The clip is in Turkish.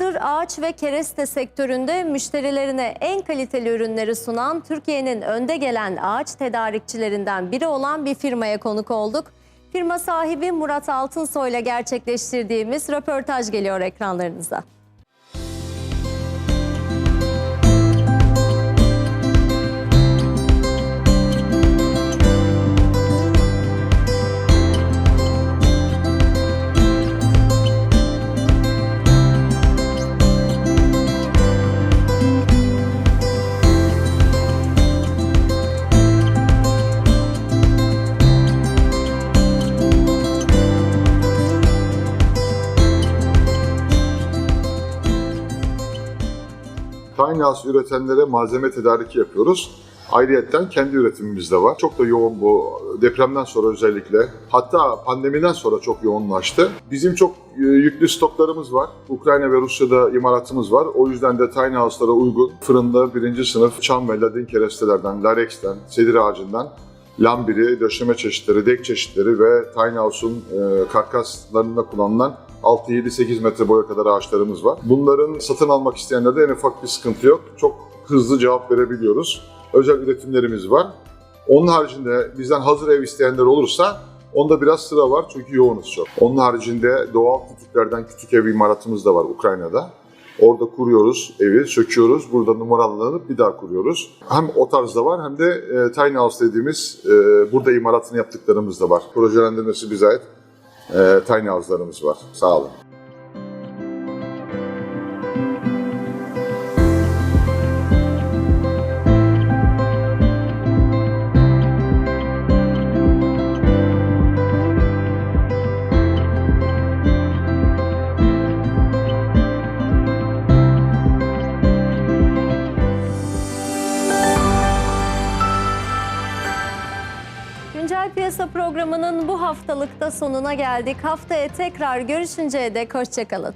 Yıllardır ağaç ve kereste sektöründe müşterilerine en kaliteli ürünleri sunan Türkiye'nin önde gelen ağaç tedarikçilerinden biri olan bir firmaya konuk olduk. Firma sahibi Murat Altınsoy ile gerçekleştirdiğimiz röportaj geliyor ekranlarınıza. Tiny House üretenlere malzeme tedariki yapıyoruz. Ayrıyeten kendi üretimimiz de var. Çok da yoğun bu depremden sonra özellikle. Hatta pandemiden sonra çok yoğunlaştı. Bizim çok e, yüklü stoklarımız var. Ukrayna ve Rusya'da imalatımız var. O yüzden de Tiny House'lara uygun fırında birinci sınıf çam ve ladin kerestelerden, larexten, sedir ağacından lambiri, döşeme çeşitleri, dek çeşitleri ve Tiny House'un e, karkaslarında kullanılan 6-7-8 metre boya kadar ağaçlarımız var. Bunların satın almak isteyenlerde en ufak bir sıkıntı yok. Çok hızlı cevap verebiliyoruz. Özel üretimlerimiz var. Onun haricinde bizden hazır ev isteyenler olursa onda biraz sıra var çünkü yoğunuz çok. Onun haricinde doğal kütüklerden kütük ev imalatımız da var Ukrayna'da. Orada kuruyoruz evi, söküyoruz. Burada numaralanıp bir daha kuruyoruz. Hem o tarzda var hem de e, tiny house dediğimiz e, burada imalatını yaptıklarımız da var. Projelendirmesi bize ait e, tiny house'larımız var. Sağ olun. Güncel Piyasa programının bu haftalıkta sonuna geldik. Haftaya tekrar görüşünceye dek hoşçakalın.